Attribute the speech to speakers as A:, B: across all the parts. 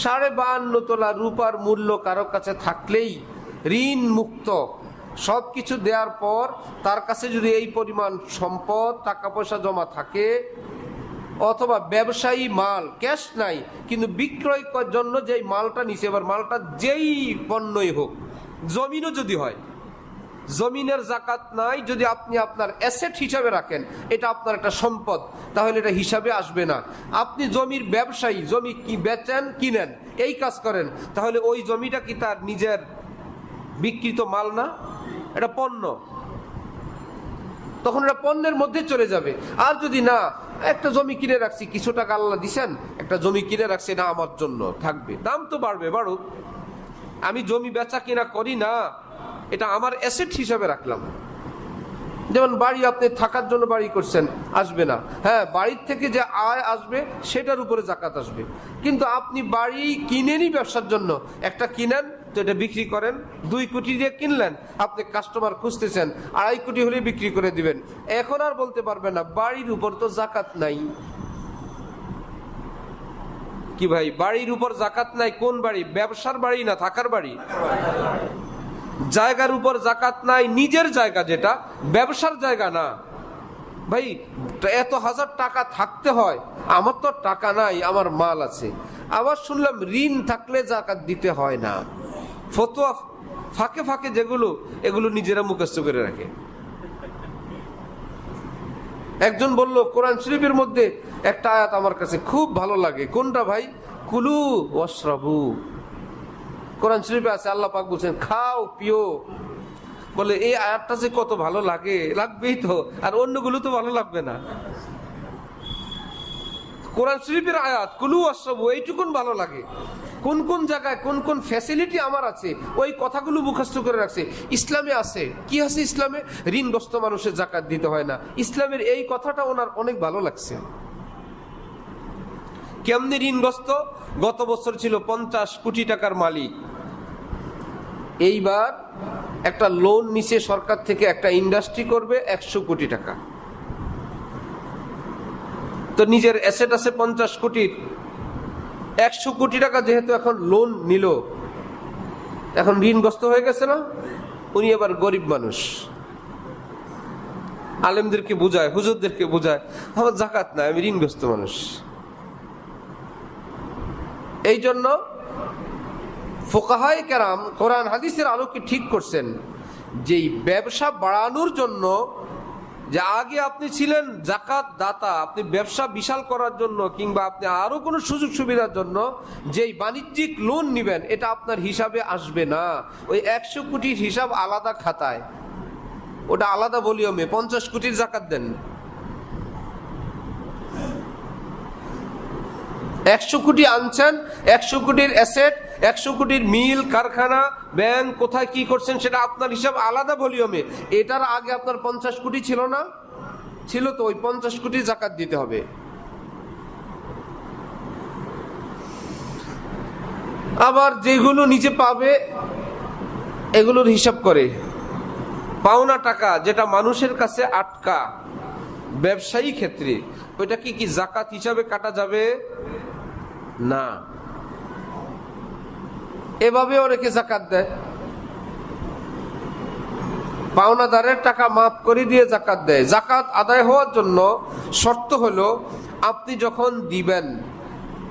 A: সাড়ে বাহান্ন তোলা রূপার মূল্য কারও কাছে থাকলেই ঋণ মুক্ত সব কিছু দেওয়ার পর তার কাছে যদি এই পরিমাণ সম্পদ টাকা পয়সা জমা থাকে, অথবা ব্যবসায়ী মাল, ক্যাশ নাই, কিন্তু বিক্রয় জন্য যেই মালটা নিছে, এবার মালটা যেই পণ্যই হোক, জমিনও যদি হয় জমিনের জাকাত নাই যদি আপনি আপনার অ্যাসেট হিসাবে রাখেন, এটা আপনার একটা সম্পদ, তাহলে এটা হিসাবে আসবে না। আপনি জমির ব্যবসায়ী, জমি কি বেচেন, কিনেন, এই কাজ করেন, তাহলে ওই জমিটা কি তার নিজের বিকৃত মাল না? এটা পণ্য। তখন এটা পণ্যের মধ্যে চলে যাবে। আর যদি না, একটা জমি কিনে রাখছি, কিছু টাকা আল্লাহ দিছেন, একটা জমি কিনে রাখছি না আমার জন্য থাকবে। দাম তো বাড়বে, বাড়ুক। আমি জমি বেচা কিনা করি না এটা আমার অ্যাসেট হিসাবে রাখলাম। যেমন বাড়ি আপনি থাকার জন্য বাড়ি করছেন, আসবে না। হ্যাঁ বাড়ির থেকে যে আয় আসবে, সেটার উপরে জাকাত আসবে। কিন্তু আপনি বাড়ি কিনেনই ব্যবসার জন্য। একটা কিনেন, তো এটা বিক্রি করেন, দুই কোটি দিয়ে কিনলেন, আপনি কাস্টমার খুঁজতেছেন, আড়াই কোটি হলে বিক্রি করে দিবেন। এখন আর বলতে পারবেন না, বাড়ির উপর তো জাকাত নাই। কি ভাই, বাড়ির উপর জাকাত নাই, কোন বাড়ি? ব্যবসার বাড়ি না থাকার বাড়ি? জায়গার উপর জাকাত নাই, নিজের জায়গা যেটা, ব্যবসার জায়গা না। ভাই এত হাজার টাকা থাকতে হয়, আমার তো টাকা নাই, আমার মাল আছে। আবার শুনলাম ঋণ থাকলে জাকাত দিতে হয় না। ফতোয়া ফাঁকে ফাঁকে যেগুলো, এগুলো নিজেরা মুখস্থ করে রাখে। একজন বলল, কোরআন শরীফের মধ্যে একটা আয়াত আমার কাছে খুব ভালো লাগে। কোনটা ভাই? কুলু ওয়াশরাবু। কোরআন শরীফে আছে, আল্লাহ পাক বলছেন, খাও পিও। বলে, এই আয়াতটা যে কত ভালো লাগে, লাগবেই তো, আর অন্যগুলো তো ভালো লাগবে না। কোরআন শরীফের আয়াত, কুলু অশ্রবু এইটুকুন ভালো লাগে। কোন কোন জায়গায়, কোন কোন ফ্যাসিলিটি আমার আছে, ওই কথাগুলো মুখস্থ করে রাখছে। ইসলামে আছে, কি আছে ইসলামে? ঋণগ্রস্ত মানুষের জাকাত দিতে হয় না। ইসলামের এই কথাটা ওনার অনেক ভালো লাগছে। কেমনি ঋণগ্রস্ত? গত বছর ছিল পঞ্চাশ কোটি টাকার মালিক। এইবার একটা লোন নিচে সরকার থেকে একটা ইন্ডাস্ট্রি করবে একশো কোটি টাকা। তো নিজের অ্যাসেট আছে পঞ্চাশ কোটির। একশো কোটি টাকা যেহেতু এখন লোন নিল, এখন ঋণগ্রস্ত হয়ে গেছে না? উনি এবার গরিব মানুষ। আলেমদেরকে বোঝায়, হুজুরদেরকে বোঝায়, আমার জাকাত না আমি ঋণগ্রস্ত মানুষ। এই জন্য ফোকাহাই কেরাম কোরআন হাদিসের আলোকে ঠিক করছেন যে ব্যবসা বাড়ানোর জন্য যে আগে আপনি ছিলেন জাকাত দাতা, আপনি ব্যবসা বিশাল করার জন্য কিংবা আপনি আরও কোনো সুযোগ সুবিধার জন্য যেই বাণিজ্যিক লোন নিবেন, এটা আপনার হিসাবে আসবে না। ওই একশো কোটির হিসাব আলাদা খাতায়। ওটা আলাদা ভলিউমে পঞ্চাশ কোটির জাকাত দেন। একশো কোটি আনছেন, একশো কোটির অ্যাসেট, একশো কোটির মিল, কারখানা, ব্যাংক, কোথায় কি করছেন সেটা আপনার হিসাব আলাদা ভলিউমে। এটার আগে আপনার পঞ্চাশ কোটি ছিল না? ছিল তো, ওই পঞ্চাশ কোটি জাকাত দিতে হবে। আবার যেগুলো নিজে পাবে, এগুলোর হিসাব করে। পাওনা টাকা যেটা মানুষের কাছে আটকা, ব্যবসায়ী ক্ষেত্রে, ওইটা কি কি জাকাত হিসাবে কাটা যাবে? না। এভাবে অনেকে জাকাত দেয়। পাওনাদারের টাকা মাফ করে দিয়ে জাকাত দেয়। জাকাত আদায় হওয়ার জন্য শর্ত হলো, আপনি যখন দিবেন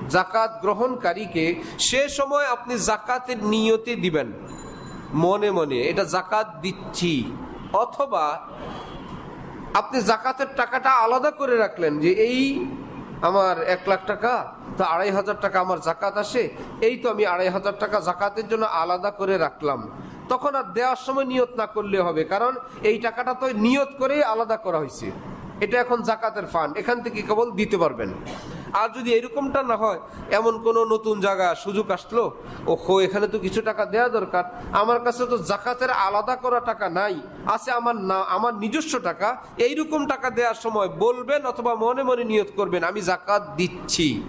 A: জাকাত গ্রহণকারীকে, সে সময় আপনি জাকাতের নিয়তে দিবেন। মনে মনে, এটা জাকাত দিচ্ছি। অথবা আপনি জাকাতের টাকাটা আলাদা করে রাখলেন যে এই আমার এক লাখ টাকা, তা আড়াই হাজার টাকা আমার জাকাত আসে। এই তো আমি আড়াই হাজার টাকা জাকাতের জন্য আলাদা করে রাখলাম। তখন আর দেওয়ার সময় নিয়ত না করলে হবে, কারণ এই টাকাটা তো নিয়ত করেই আলাদা করা হয়েছে। এটা এখন জাকাতের ফান্ড এখান থেকে কেবল দিতে পারবেন। আর যদি এরকমটা না হয়, এমন কোন নতুন জায়গা সুযোগ আসলো ও হো এখানে তো কিছু টাকা দেওয়া দরকার। আমার কাছে তো জাকাতের আলাদা করা টাকা নাই, আছে আমার না, আমার নিজস্ব টাকা। এইরকম টাকা দেওয়ার সময় বলবেন অথবা মনে মনে নিয়ত করবেন, আমি জাকাত দিচ্ছি।